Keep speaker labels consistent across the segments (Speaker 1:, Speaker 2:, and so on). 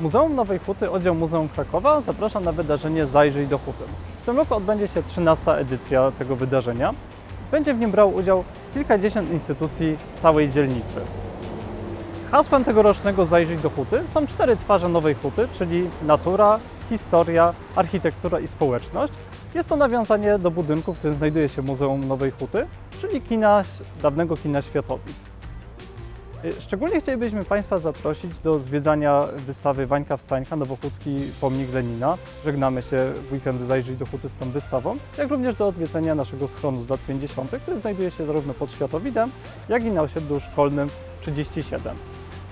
Speaker 1: Muzeum Nowej Huty, oddział Muzeum Krakowa zaprasza na wydarzenie Zajrzyj do Huty. W tym roku odbędzie się 13. edycja tego wydarzenia. Będzie w nim brał udział kilkadziesiąt instytucji z całej dzielnicy. Hasłem tegorocznego Zajrzyj do Huty są cztery twarze Nowej Huty, czyli natura, historia, architektura i społeczność. Jest to nawiązanie do budynku, w którym znajduje się Muzeum Nowej Huty, czyli kina, dawnego kina Światowid. Y, Szczególnie chcielibyśmy Państwa zaprosić do zwiedzania wystawy Wańka Wstańka, Nowochódzki Pomnik Lenina. Żegnamy się w weekend Zajrzyj do Huty z tą wystawą, jak również do odwiedzenia naszego schronu z lat 50., który znajduje się zarówno pod Światowidem, jak i na osiedlu szkolnym 37.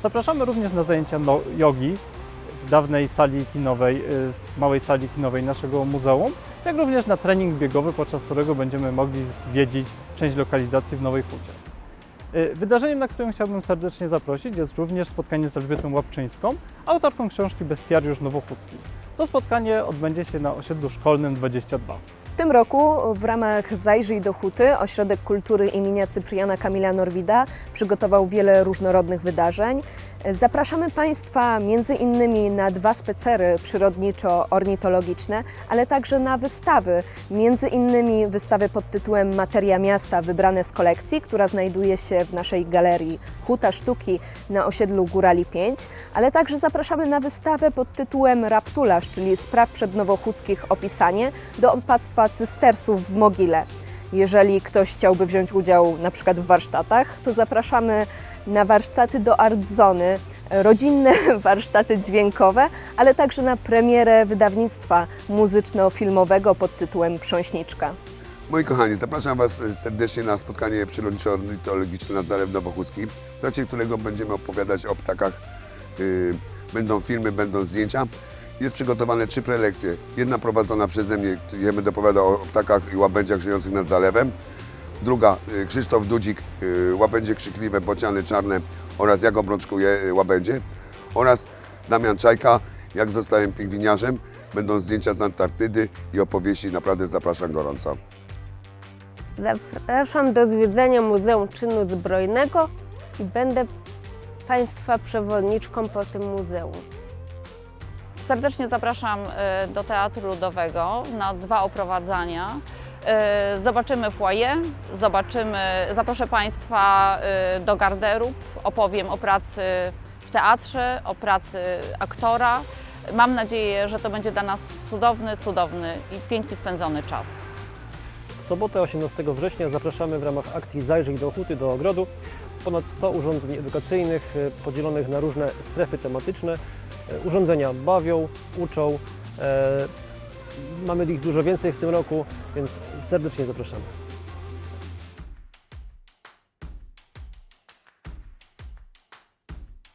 Speaker 1: Zapraszamy również na zajęcia no, jogi w dawnej sali kinowej, y, z małej sali kinowej naszego muzeum, jak również na trening biegowy, podczas którego będziemy mogli zwiedzić część lokalizacji w Nowej Hucie. Y, Wydarzeniem, na którym chciałbym serdecznie zaprosić, jest również spotkanie z Elżbietą Łapczyńską, autorką książki Bestiariusz Nowochódzki. To spotkanie odbędzie się na osiedlu szkolnym 22.
Speaker 2: W tym roku w ramach Zajrzyj do Huty Ośrodek Kultury imienia Cypriana Kamila Norwida przygotował wiele różnorodnych wydarzeń. Zapraszamy Państwa między innymi na dwa spacery przyrodniczo-ornitologiczne, ale także na wystawy. Między innymi wystawę pod tytułem Materia Miasta wybrane z kolekcji, która znajduje się w naszej galerii Huta Sztuki na osiedlu Górali 5, ale także zapraszamy na wystawę pod tytułem Raptulasz, czyli spraw przednowochódzkich opisanie do opactwa cystersów w Mogile. Jeżeli ktoś chciałby wziąć udział na przykład w warsztatach, to zapraszamy na warsztaty do Art Zony, rodzinne warsztaty dźwiękowe, ale także na premierę wydawnictwa muzyczno-filmowego pod tytułem Prząśniczka.
Speaker 3: Moi kochani, zapraszam Was serdecznie na spotkanie przyrodniczo-ornitologiczne nad Zalew Nowochódzki, w trakcie którego będziemy opowiadać o ptakach. Yy, będą filmy, będą zdjęcia. Jest przygotowane trzy prelekcje. Jedna prowadzona przeze mnie, gdzie będę opowiadał o ptakach i łabędziach żyjących nad zalewem. Druga, yy, Krzysztof Dudzik, yy, łabędzie krzykliwe, bociany czarne oraz jak obrączkuje yy, łabędzie. Oraz Damian Czajka, jak zostałem pingwiniarzem. Będą zdjęcia z Antarktydy i opowieści. Naprawdę zapraszam gorąco.
Speaker 4: Zapraszam do zwiedzania Muzeum Czynu Zbrojnego i będę Państwa przewodniczką po tym muzeum.
Speaker 5: Serdecznie zapraszam y, do Teatru Ludowego na dwa oprowadzania. Y, Zobaczymy foyer, zobaczymy, zaproszę Państwa y, do garderób, opowiem o pracy w teatrze, o pracy aktora. Mam nadzieję, że to będzie dla nas cudowny, cudowny i pięknie spędzony czas.
Speaker 6: Sobotę 18 września zapraszamy w ramach akcji Zajrzyj do Huty, do ogrodu. Ponad 100 urządzeń edukacyjnych e, podzielonych na różne strefy tematyczne. E, Urządzenia bawią, uczą. E, Mamy ich dużo więcej w tym roku, więc serdecznie zapraszamy.